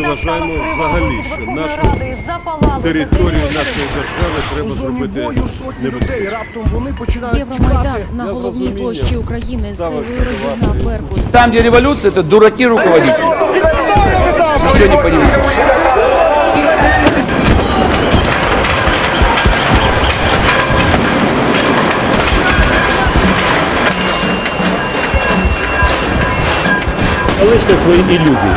вважаємо взагалі, що нашу територію нашої держави треба зробити людей. Раптом вони починають Євромайдан на головній площі України силою розігнав Беркут. Там, где революция, это дураки руководители. Ничего не понимаешь. Залиште свої ілюзії.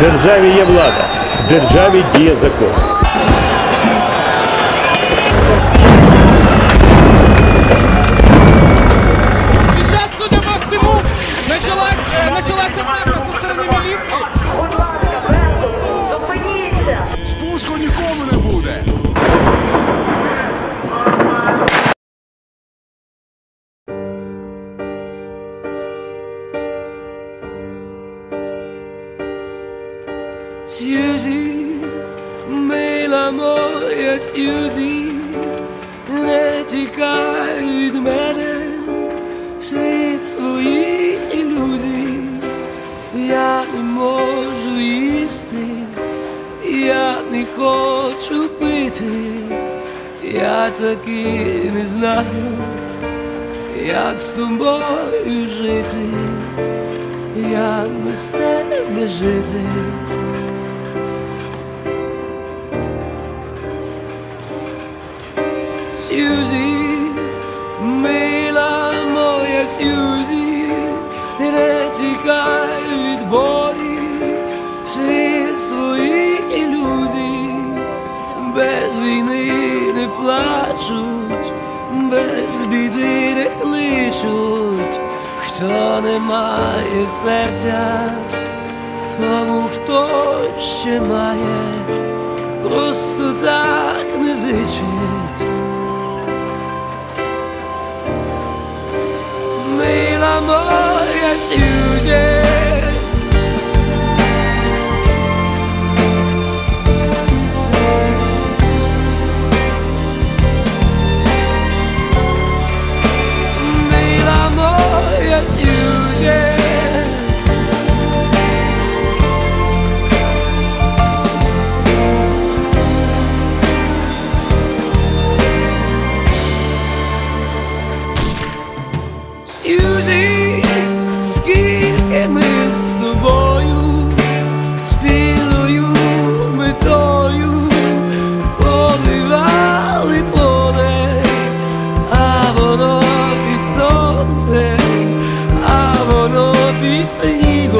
Державі є влада, державі діє закон. Сьюзі, мила моя Сьюзі, не тікай від мене, світ своїх ілюзій, я не можу їсти, я не хочу пити, я таки не знаю, як з тобою жити, як без тебе жити. Сьюзі, мила моя Сьюзі, не тікай від болі, всі свої ілюзії, без війни не плачуть, без біди не кличуть, хто не має серця, тому хто ще має, просто так не зичить. Моя It's legal.